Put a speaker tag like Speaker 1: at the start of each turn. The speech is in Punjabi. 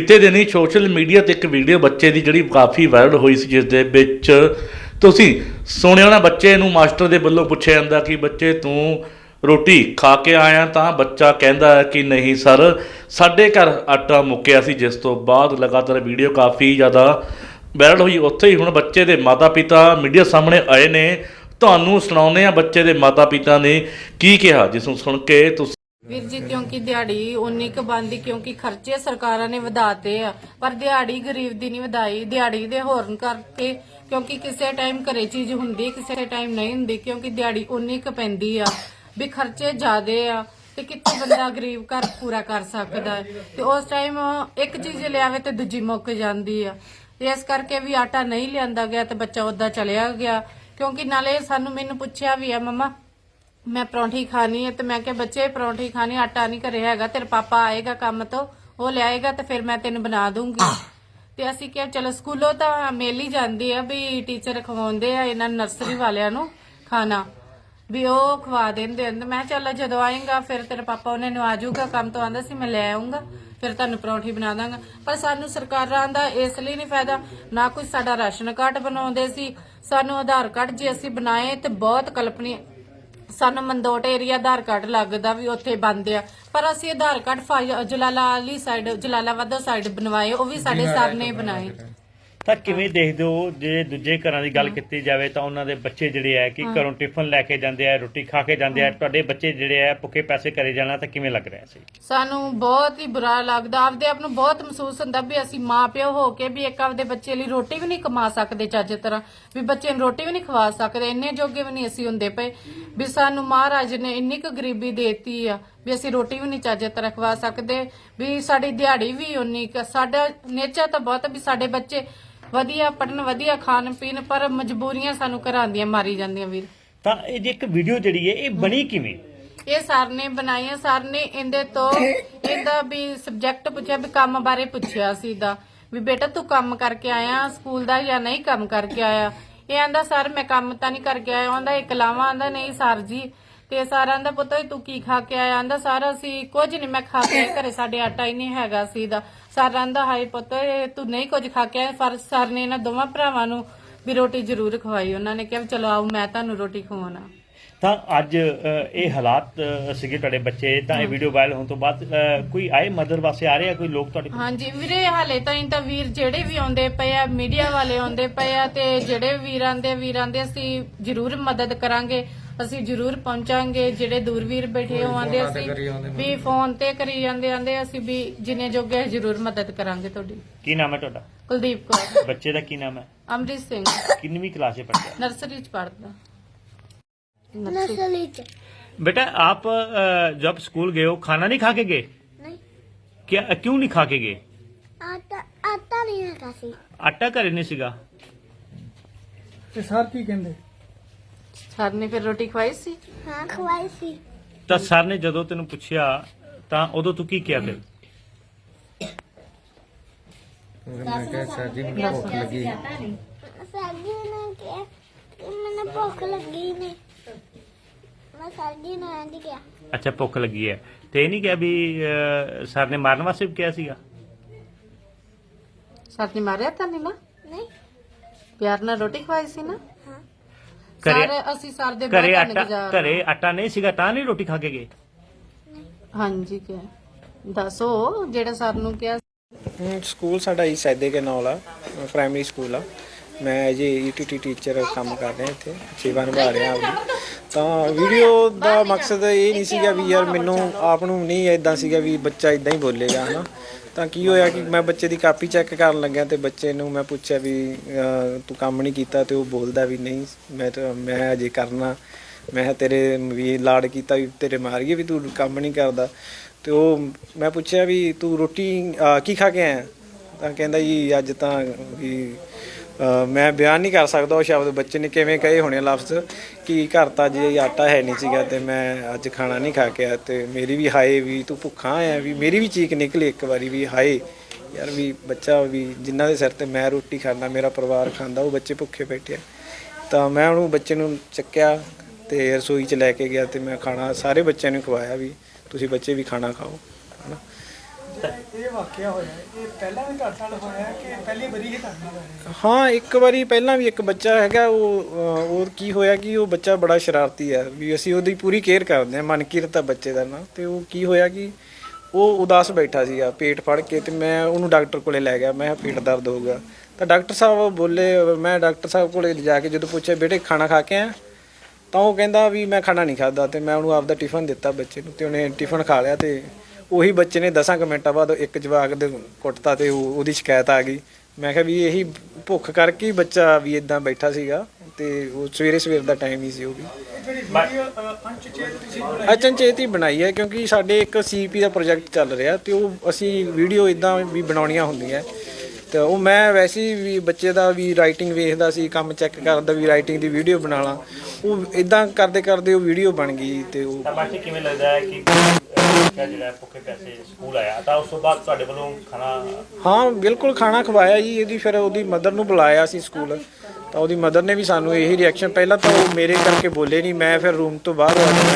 Speaker 1: ਬੀਤੇ ਦਿਨੀ ਸੋਸ਼ਲ ਮੀਡੀਆ ਤੇ ਇੱਕ ਵੀਡੀਓ ਬੱਚੇ ਦੀ ਜਿਹੜੀ ਕਾਫੀ ਵਾਇਰਲ ਹੋਈ ਸੀ, ਜਿਸ ਦੇ ਵਿੱਚ ਤੁਸੀਂ ਸੁਣਿਆ ਹੋਣਾ ਬੱਚੇ ਨੂੰ ਮਾਸਟਰ ਦੇ ਵੱਲੋਂ ਪੁੱਛਿਆ ਜਾਂਦਾ ਕਿ ਬੱਚੇ ਤੂੰ ਰੋਟੀ ਖਾ ਕੇ ਆਇਆ ਤਾਂ ਬੱਚਾ ਕਹਿੰਦਾ ਹੈ ਕਿ ਨਹੀਂ ਸਰ, ਸਾਡੇ ਘਰ ਆਟਾ ਮੁੱਕਿਆ ਸੀ, ਜਿਸ ਤੋਂ ਬਾਅਦ ਲਗਾਤਾਰ ਵੀਡੀਓ ਕਾਫੀ ਜ਼ਿਆਦਾ ਵਾਇਰਲ ਹੋਈ। ਉੱਥੇ ਹੀ ਹੁਣ ਬੱਚੇ ਦੇ ਮਾਤਾ-ਪਿਤਾ ਮੀਡੀਆ ਸਾਹਮਣੇ ਆਏ ਨੇ। ਤੁਹਾਨੂੰ ਸੁਣਾਉਂਦੇ ਆ ਬੱਚੇ ਦੇ ਮਾਤਾ-ਪਿਤਾ ਨੇ ਕੀ ਕਿਹਾ, ਜਿਸ ਨੂੰ ਸੁਣ ਕੇ ਤੁਸੀਂ
Speaker 2: ਵੀਰ ਜੀ, ਕਿਉਂਕਿ ਦਿਹਾੜੀ ਉਨੀ ਕੁ ਬੰਦੀ ਕਿਉਂਕਿ ਖਰਚੇ ਸਰਕਾਰਾਂ ਨੇ ਵਧਾਤੇ ਆ। ਪਰ ਦਿਹਾੜੀ ਗਰੀਬ ਦੀ ਨਹੀਂ ਵਧਾਈ, ਦਿਹਾੜੀ ਦੇ ਹੋਰਨ ਕਰਕੇ, ਕਿਉਂਕਿ ਕਿਸੇ ਟਾਈਮ ਘਰੇ ਚੀਜ਼ ਹੁੰਦੀ, ਕਿਸੇ ਟਾਈਮ ਨਹੀਂ ਹੁੰਦੀ, ਕਿਉਂਕਿ ਦਿਹਾੜੀ ਉਨੀ ਕੁ ਪੈਂਦੀ ਆ। ਵੀ ਖਰਚੇ ਜ਼ਿਆਦੇ ਆ, ਤੇ ਕਿੱਥੇ ਬੰਦਾ ਗਰੀਬ ਘਰ ਪੂਰਾ ਕਰ ਸਕਦਾ ਹੈ? ਤੇ ਉਸ ਟਾਈਮ ਇੱਕ ਚੀਜ਼ ਲਿਆਵੇ ਤੇ ਦੂਜੀ ਮੁੱਕ ਜਾਂਦੀ ਆ। ਤੇ ਇਸ ਕਰਕੇ ਵੀ ਆਟਾ ਨਹੀਂ ਲਿਆਂਦਾ ਗਿਆ ਤੇ ਬੱਚਾ ਉਦਾਂ ਚਲਿਆ ਗਿਆ। ਕਿਉਂਕਿ ਨਾਲੇ ਸਾਨੂੰ ਮੈਨੂੰ ਪੁੱਛਿਆ ਵੀ ਆ, ਮਮਾ ਮੈਂ ਪਰੌਂਠੀ ਖਾਣੀ ਹੈ ਤੇ ਮੈਂ ਕਿਹਾ ਬੱਚੇ ਪਰੌਂਠੀ ਖਾਣੀ ਆਟਾ ਨਹੀਂ ਘਰੇ ਹੈਗਾ ਤੇਰੇ ਪਾਪਾ ਆਏਗਾ ਕੰਮ ਤੋਂ ਉਹ ਲਿਆਏਗਾ ਤੇ ਫਿਰ ਮੈਂ ਤੈਨੂੰ ਬਣਾ ਦੂੰਗੀ। ਤੇ ਅਸੀਂ ਕਿਹਾ ਚਲੋ ਸਕੂਲੋਂ ਤਾਂ ਮਿਲ ਹੀ ਜਾਂਦੀ ਆ ਵੀ ਟੀਚਰ ਖਵਾਉਂਦੇ ਆ ਇਹਨਾਂ ਨਰਸਰੀ ਵਾਲਿਆਂ ਨੂੰ ਖਾਣਾ ਵੀ ਉਹ ਖਵਾ ਦਿੰਦੇ ਹਨ ਤੇ ਮੈਂ ਚੱਲ ਜਦੋਂ ਆਏਗਾ ਫਿਰ ਤੇਰੇ ਪਾਪਾ ਉਹਨੇ ਨੂੰ ਆਜੂਗਾ ਕੰਮ ਤੋਂ ਆਂਦਾ ਸੀ ਮੈਂ ਲੈ ਆਉਂਗਾ ਫਿਰ ਤੁਹਾਨੂੰ ਪਰੌਂਠੀ ਬਣਾ ਦਾਂਗਾ। ਪਰ ਸਾਨੂੰ ਸਰਕਾਰਾਂ ਦਾ ਇਸ ਲਈ ਨਹੀਂ ਫਾਇਦਾ ਨਾ ਕੋਈ ਸਾਡਾ ਰਾਸ਼ਨ ਕਾਰਡ ਬਣਾਉਂਦੇ ਸੀ ਸਾਨੂੰ ਆਧਾਰ ਕਾਰਡ ਜੇ ਅਸੀਂ ਬਣਾਏ ਤੇ ਬਹੁਤ ਕਲਪਨੀ ਸਾਨੂੰ ਮੰਦੋਟ ਏਰੀਆ ਆਧਾਰ ਕਾਰਡ ਲੱਗਦਾ ਵੀ ਉੱਥੇ ਬੰਦ ਆ। ਪਰ ਅਸੀਂ ਆਧਾਰ ਕਾਰਡ ਜਲਾਲਾ ਵਾਲੀ ਸਾਈਡ ਜਲਾਲਾਬਾਦ ਸਾਈਡ ਬਣਵਾਏ ਉਹ ਵੀ ਸਾਡੇ ਸਰ ਨੇ ਬਣਾਏ।
Speaker 3: ਤਾਂ ਕਿਵੇਂ ਦੇਖਦੇ ਹੋ ਜੇ ਦੂਜੇ ਘਰਾਂ ਦੀ ਗੱਲ ਕੀਤੀ ਜਾਵੇ ਤਾਂ ਉਹਨਾਂ ਦੇ ਬੱਚੇ ਜਿਹੜੇ ਆ ਕਿ ਘਰੋਂ ਟਿਫਨ ਲੈ ਕੇ ਜਾਂਦੇ ਆ ਰੋਟੀ ਖਾ ਕੇ ਜਾਂਦੇ ਆ ਤੁਹਾਡੇ ਬੱਚੇ ਜਿਹੜੇ ਆ ਭੁੱਖੇ ਪੈਸੇ ਕਰੇ ਜਾਣਾ ਤਾਂ ਕਿਵੇਂ ਲੱਗ ਰਿਹਾ ਸੀ?
Speaker 2: ਸਾਨੂੰ ਬਹੁਤ ਹੀ ਬੁਰਾ ਲੱਗਦਾ ਆਪਦੇ ਆਪ ਨੂੰ ਬਹੁਤ ਮਹਿਸੂਸ ਹੁੰਦਾ ਵੀ ਅਸੀਂ ਮਾਂ ਪਿਓ ਹੋ ਕੇ ਵੀ ਇੱਕ ਆਪਦੇ ਬੱਚੇ ਲਈ ਰੋਟੀ ਵੀ ਨਹੀਂ ਕਮਾ ਸਕਦੇ ਚੱਜ ਤਰ੍ਹਾਂ ਵੀ ਬੱਚੇ ਨੂੰ ਰੋਟੀ ਵੀ ਨਹੀਂ ਖਵਾ ਸਕਦੇ ਇੰਨੇ ਜੋਗੇ ਵੀ ਨਹੀਂ ਅਸੀਂ ਹੁੰਦੇ ਪਏ ਵੀ ਸਾਨੂੰ ਮਹਾਰਾਜ ਨੇ ਇੰਨੀ ਕੁ ਗਰੀਬੀ ਦੇਤੀ ਆ ਵੀ ਅਸੀਂ ਰੋਟੀ ਵੀ ਨਹੀਂ ਚੱਜ ਤਰ੍ਹਾਂ ਖਵਾ ਸਕਦੇ ਵੀ ਸਾਡੀ ਦਿਹਾੜੀ ਵੀ ਉਨੀ ਕੁ ਸਾਡਾ ਨੇਚਰ ਤਾਂ ਬਹੁਤ ਵੀ ਸਾਡੇ ਬੱਚੇ ਵਧੀਆ ਪੜਨ ਵਧੀਆ ਖਾਣ ਪੀਣ ਪਰ ਮਜਬੂਰੀਆਂ ਸਾਨੂੰ ਘਰਾਂ ਦੀਆਂ ਮਾਰੀ ਜਾਂਦੀਆਂ ਵੀਰ।
Speaker 3: ਤਾਂ ਇਹ ਜੇ ਇੱਕ ਵੀਡੀਓ ਜਿਹੜੀ ਹੈ ਇਹ ਬਣੀ ਕਿਵੇਂ?
Speaker 2: ਇਹ ਸਰ ਨੇ ਬਣਾਈਆਂ ਸਰ ਨੇ ਇਹਦੇ ਤੋਂ ਇਹਦਾ ਵੀ ਸਬਜੈਕਟ ਪੁੱਛਿਆ ਵੀ ਕੰਮ ਬਾਰੇ ਪੁੱਛਿਆ ਸੀ ਦਾ ਵੀ ਬੇਟਾ ਤੂੰ ਕੰਮ ਕਰਕੇ ਆਇਆ ਸਕੂਲ ਦਾ ਜਾਂ ਨਹੀਂ ਕੰਮ ਕਰਕੇ ਆਇਆ? ਇਹ ਆਂਦਾ ਸਰ ਮੈਂ ਕੰਮ ਤਾਂ ਨਹੀਂ ਕਰਕੇ ਆਇਆ। ਆਂਦਾ ਇੱਕ ਲਾਵਾਂ ਆਂਦਾ ਨਹੀਂ ਸਰ ਜੀ। ਤੇ ਸਰ ਆਂਦਾ ਪੁੱਤ ਤੂੰ ਕੀ ਖਾ ਕੇ ਆਇਆ? ਆਂਦਾ ਸਰ ਅਸੀਂ ਕੁਝ ਨਹੀਂ ਮੈਂ ਖਾ ਕੇ ਆਇਆ, ਘਰੇ ਸਾਡੇ ਆਟਾ ਹੀ ਨਹੀਂ ਹੈਗਾ ਸੀ ਦਾ ਸਰ ਆਂਦਾ ਹਾਏ ਪੁੱਤ ਇਹ ਤੂੰ ਨਹੀਂ ਕੁਝ ਖਾ ਕੇ ਆਇਆ। ਪਰ ਸਰ ਨੇ ਇਹਨਾਂ ਦੋਵਾਂ ਭਰਾਵਾਂ ਨੂੰ ਵੀ ਰੋਟੀ ਜ਼ਰੂਰ ਖਵਾਈ। ਉਹਨਾਂ ਨੇ ਕਿਹਾ ਵੀ ਚਲੋ ਆਓ ਮੈਂ ਤੁਹਾਨੂੰ ਰੋਟੀ ਖਵਾਉਣਾ।
Speaker 3: ਤਾਂ ਅੱਜ ਅ, ਇਹ ਹਾਲਾਤ ਅ, ਸੀਗੇ ਤੁਹਾਡੇ ਬੱਚੇ। ਤਾਂ ਇਹ ਵੀਡੀਓ ਵਾਇਰਲ ਹੋਣ ਤੋਂ ਬਾਅਦ ਅ, ਕੋਈ ਆਏ ਮਦਰ ਵਾਸਤੇ ਆ ਰਹੇ ਆ ਕੋਈ ਲੋਕ ਤੁਹਾਡੇ ਕੋਲ?
Speaker 2: ਹਾਂਜੀ ਵੀਰੇ ਹਾਲੇ ਤਾਂ ਤਾਂ ਵੀਰ ਜਿਹੜੇ ਵੀ ਆਉਂਦੇ ਪਏ ਆ ਮੀਡੀਆ ਵਾਲੇ ਆਉਂਦੇ ਪਏ ਆ ਤੇ ਜਿਹੜੇ ਵੀਰਾਂ ਦੇ ਵੀਰਾਂ ਦੇ ਅਸੀਂ ਜ਼ਰੂਰ ਮਦਦ ਕਰਾਂਗੇ। ਅਸੀਂ ਜ਼ਰੂਰ ਪਹੁੰਚਾਂਗੇ ਜਿਹੜੇ ਦੂਰਵੀਰ ਬੈਠੇ ਹੋ ਆਂਦੇ ਅਸੀਂ ਵੀ ਫੋਨ ਤੇ ਕਰੀ ਜਾਂਦੇ ਆਂਦੇ ਅਸੀਂ ਵੀ ਜਿੰਨੇ ਜੋਗੇ ਜ਼ਰੂਰ ਮਦਦ ਕਰਾਂਗੇ ਤੁਹਾਡੀ
Speaker 3: ਕੀ ਨਾਮ ਹੈ ਤੁਹਾਡਾ
Speaker 2: ਕੁਲਦੀਪ ਕੌਰ
Speaker 3: ਬੱਚੇ ਦਾ ਕੀ ਨਾਮ ਹੈ
Speaker 2: ਅਮਰਿਤ ਸਿੰਘ
Speaker 3: ਕਿੰਨਵੀਂ ਕਲਾਸ 'ਚ ਪੜ੍ਹਦਾ ਹੈ
Speaker 2: ਨਰਸਰੀ ਚ ਪੜਦਾ
Speaker 4: नर्सरी च
Speaker 3: बेटा आप अ, जब स्कूल गए हो खाना नहीं खा के गए
Speaker 4: नहीं
Speaker 3: क्या क्यों नहीं खा के गए
Speaker 4: आता आता नहीं है काफी
Speaker 3: ਆਟਾ ਘਰੇ ਨਹੀਂ ਸੀਗਾ
Speaker 5: ਤੇ ਸਰ ਕੀ ਕਹਿੰਦੇ
Speaker 2: ਸਰ ਨੇ ਫਿਰ ਰੋਟੀ ਖਵਾਈ ਸੀ?
Speaker 4: ਹਾਂ ਖਵਾਈ ਸੀ।
Speaker 3: ਤਾਂ ਸਰ ਨੇ ਜਦੋਂ ਤੈਨੂੰ ਪੁੱਛਿਆ ਤਾਂ ਉਦੋਂ ਤੂੰ ਕੀ ਕਿਹਾ ਫਿਰ? ਅੱਛਾ ਭੁੱਖ ਲੱਗੀ ਹੈ। ਤੇ ਇਹ ਨਹੀਂ ਕਿਹਾ ਵੀ ਸਰ ਨੇ ਮਾਰਨ ਵਾਸਤੇ ਵੀ ਕਿਹਾ ਸੀਗਾ?
Speaker 2: ਸਰ ਨੇ ਮਾਰਿਆ ਤਾਂ ਨਹੀਂ ਨਾ
Speaker 4: ਨਹੀਂ।
Speaker 2: ਪਿਆਰ ਨਾਲ ਰੋਟੀ ਖਵਾਈ ਸੀ ਨਾ?
Speaker 3: ਘਰੇ
Speaker 2: ਸਰ ਅਸੀਂ ਸਰ ਦੇ
Speaker 3: ਘਰੇ
Speaker 2: ਬਹੁਤ
Speaker 3: ਆਟਾ
Speaker 2: ਧੰਨਵਾਦ
Speaker 3: ਘਰੇ ਆਟਾ ਨਹੀਂ ਸੀਗਾ ਤਾਂ ਨਹੀਂ ਰੋਟੀ ਖਾ ਕੇ ਗਏ?
Speaker 2: ਹਾਂਜੀ ਕਿ ਦੱਸੋ ਜਿਹੜਾ ਸਰ ਨੂੰ ਕਿਹਾ
Speaker 6: ਸਕੂਲ ਸਾਡਾ ਹੀ ਸੈਦੇ ਕੇ ਨਾਲ ਆ ਪ੍ਰਾਇਮਰੀ ਸਕੂਲ ਆ। ਮੈਂ ਜੀ ਈਟੀਟੀ ਟੀਚਰ ਕੰਮ ਕਰ ਰਿਹਾ ਇੱਥੇ ਸੇਵਾ ਨਿਭਾ ਰਿਹਾ ਆਪਦੀ। ਤਾਂ ਵੀਡੀਓ ਦਾ ਮਕਸਦ ਇਹ ਨਹੀਂ ਸੀਗਾ ਵੀ ਯਾਰ ਮੈਨੂੰ ਆਪ ਨੂੰ ਨਹੀਂ ਇਦਾਂ ਸੀਗਾ ਵੀ ਬੱਚਾ ਇਦਾਂ ਹੀ ਬੋਲੇਗਾ ਹਨਾ। ਤਾਂ ਕੀ ਹੋਇਆ ਕਿ ਮੈਂ ਬੱਚੇ ਦੀ ਕਾਪੀ ਚੈੱਕ ਕਰਨ ਲੱਗਿਆ ਤੇ ਬੱਚੇ ਨੂੰ ਮੈਂ ਪੁੱਛਿਆ ਵੀ ਅਹ, ਤੂੰ ਕੰਮ ਨਹੀਂ ਕੀਤਾ ਤੇ ਉਹ ਬੋਲਦਾ ਵੀ ਨਹੀਂ ਮੈਂ ਤਾਂ ਮੈਂ ਅਜੇ ਕਰਨਾ ਮੈਂ ਕਿਹਾ ਤੇਰੇ ਵੀ ਲਾੜ ਕੀਤਾ ਵੀ ਤੇਰੇ ਮਾਰੀਏ ਵੀ ਤੂੰ ਕੰਮ ਨਹੀਂ ਕਰਦਾ। ਤੇ ਉਹ ਮੈਂ ਪੁੱਛਿਆ ਵੀ ਤੂੰ ਰੋਟੀ ਅਹ, ਕੀ ਖਾ ਕੇ ਆਇਆ? ਤਾਂ ਕਹਿੰਦਾ ਜੀ ਅੱਜ ਤਾਂ ਵੀ ਮੈਂ ਬਿਆਨ ਨਹੀਂ ਕਰ ਸਕਦਾ ਉਹ ਸ਼ਬਦ, ਬੱਚੇ ਨੇ ਕਿਵੇਂ ਕਹੇ ਹੋਣੇ ਲਫ਼ਜ਼, ਕਿ ਘਰ ਤਾਂ ਜੇ ਆਟਾ ਹੈ ਨਹੀਂ ਸੀਗਾ ਤੇ ਮੈਂ ਅੱਜ ਖਾਣਾ ਨਹੀਂ ਖਾ ਕੇ ਆਇਆ ਤੇ ਮੇਰੀ ਵੀ ਹਾਏ ਵੀ ਤੂੰ ਭੁੱਖਾ ਆਇਆ ਵੀ, ਮੇਰੀ ਵੀ ਚੀਕ ਨਿਕਲੀ ਇੱਕ ਵਾਰੀ ਵੀ, ਹਾਏ ਯਾਰ ਵੀ ਬੱਚਾ ਵੀ ਜਿਨ੍ਹਾਂ ਦੇ ਸਿਰ ਤੇ ਮੈਂ ਰੋਟੀ ਖਾਂਦਾ, ਮੇਰਾ ਪਰਿਵਾਰ ਖਾਂਦਾ, ਉਹ ਬੱਚੇ ਭੁੱਖੇ ਬੈਠੇ ਆ। ਤਾਂ ਮੈਂ ਉਹਨੂੰ ਬੱਚੇ ਨੂੰ ਚੱਕਿਆ ਤੇ ਰਸੋਈ 'ਚ ਲੈ ਕੇ ਗਿਆ ਤੇ ਮੈਂ ਖਾਣਾ ਸਾਰੇ ਬੱਚਿਆਂ ਨੂੰ ਖਵਾਇਆ ਵੀ, ਤੁਸੀਂ ਬੱਚੇ ਵੀ ਖਾਣਾ ਖਾਓ।
Speaker 5: ਵਾਕਿਆ ਹੋਇਆ ਹੈ, ਇਹ ਪਹਿਲਾਂ ਵੀ ਤੁਹਾਡੇ ਨਾਲ ਹੋਇਆ ਹੈ ਕਿ ਪਹਿਲੀ ਵਾਰੀ ਹੀ ਤੁਹਾਡੇ ਨਾਲ ਹੋਇਆ ਹੈ?
Speaker 6: ਹਾਂ ਇੱਕ ਵਾਰੀ ਪਹਿਲਾਂ ਵੀ ਇੱਕ ਬੱਚਾ ਹੈਗਾ ਉਹ ਅਹ, ਉਹ ਕੀ ਹੋਇਆ ਕਿ ਉਹ ਬੱਚਾ ਬੜਾ ਸ਼ਰਾਰਤੀ ਆ ਵੀ ਅਸੀਂ ਉਹਦੀ ਪੂਰੀ ਕੇਅਰ ਕਰਦੇ ਆ ਮਨਕੀਰਤ ਆ ਬੱਚੇ ਦਾ ਨਾਂ। ਤੇ ਉਹ ਕੀ ਹੋਇਆ ਕਿ ਉਹ ਉਦਾਸ ਬੈਠਾ ਸੀਗਾ ਪੇਟ ਫੜ ਕੇ ਤੇ ਮੈਂ ਉਹਨੂੰ ਡਾਕਟਰ ਕੋਲੇ ਲੈ ਗਿਆ। ਮੈਂ ਕਿਹਾ ਪੇਟ ਦਰਦ ਹੋਊਗਾ ਤਾਂ ਡਾਕਟਰ ਸਾਹਿਬ ਬੋਲੇ ਮੈਂ ਡਾਕਟਰ ਸਾਹਿਬ ਕੋਲੇ ਜਾ ਕੇ ਜਦੋਂ ਪੁੱਛਿਆ ਬੇਟੇ ਖਾਣਾ ਖਾ ਕੇ ਆ ਤਾਂ ਉਹ ਕਹਿੰਦਾ ਵੀ ਮੈਂ ਖਾਣਾ ਨਹੀਂ ਖਾਦਾ ਤੇ ਮੈਂ ਉਹਨੂੰ ਆਪਦਾ ਟਿਫਨ ਦਿੱਤਾ ਬੱਚੇ ਨੂੰ ਤੇ ਉਹਨੇ ਟਿਫਨ ਖਾ ਲਿਆ ਤੇ ਉਹੀ ਬੱਚੇ ਨੇ 10 ਕੁ ਮਿੰਟਾਂ ਬਾਅਦ ਇੱਕ ਜਵਾਕ ਦੇ ਕੁੱਟਤਾ ਤੇ ਉਹ- ਉਹਦੀ ਸ਼ਿਕਾਇਤ ਆ ਗਈ। ਮੈਂ ਕਿਹਾ ਵੀ ਇਹੀ ਭੁੱਖ ਕਰਕੇ ਹੀ ਬੱਚਾ ਵੀ ਇਦਾਂ ਬੈਠਾ ਸੀਗਾ ਤੇ ਉਹ ਸਵੇਰੇ ਸਵੇਰ ਦਾ ਟਾਈਮ ਹੀ ਸੀ ਉਹ ਵੀ। ਅਚਨਚੇਤ ਹੀ ਬਣਾਈ ਹੈ ਕਿਉਂਕਿ ਸਾਡੇ ਇੱਕ ਸੀਪੀ ਦਾ ਪ੍ਰੋਜੈਕਟ ਚੱਲ ਰਿਹਾ ਤੇ ਉਹ ਅਸੀਂ ਵੀਡੀਓ ਇਦਾਂ ਵੀ ਬਣਾਉਣੀਆਂ ਹੁੰਦੀਆਂ। ਤੇ ਉਹ ਮੈਂ ਵੈਸੇ ਹੀ ਵੀ ਬੱਚੇ ਦਾ ਵੀ ਰਾਈਟਿੰਗ ਵੇਖਦਾ ਸੀ, ਕੰਮ ਚੈੱਕ ਕਰਦਾ ਵੀ ਰਾਈਟਿੰਗ ਦੀ ਵੀਡੀਓ ਬਣਾ ਲਾਂ। ਉਹ ਇਦਾਂ ਕਰਦੇ ਕਰਦੇ ਉਹ ਵੀਡੀਓ ਬਣ ਗਈ ਤੇ ਉਹ
Speaker 3: ਤਾਂ ਮਾਸਟਰ ਕਿਵੇਂ ਲੱਗਦਾ ਹੈ ਕਿ ਬੱਚਾ ਜਿਹੜਾ ਭੁੱਖੇ ਪੈਸੇ ਸਕੂਲ ਆਇਆ। ਤਾਂ ਉਸ ਤੋਂ ਬਾਅਦ ਤੁਹਾਡੇ ਵੱਲੋਂ ਖਾਣਾ
Speaker 6: ਹਾਂ, ਬਿਲਕੁਲ ਖਾਣਾ ਖਵਾਇਆ ਜੀ। ਇਹਦੀ ਫਿਰ ਉਹਦੀ ਮਦਰ ਨੂੰ ਬੁਲਾਇਆ ਸੀ ਸਕੂਲ। ਤਾਂ ਉਹਦੀ ਮਦਰ ਨੇ ਵੀ ਸਾਨੂੰ ਇਹੀ ਰਿਐਕਸ਼ਨ ਪਹਿਲਾਂ ਤਾਂ ਉਹ ਮੇਰੇ ਕਰਕੇ ਬੋਲੇ ਨਹੀਂ, ਮੈਂ ਫਿਰ ਰੂਮ ਤੋਂ ਬਾਹਰ ਆ ਗਿਆ।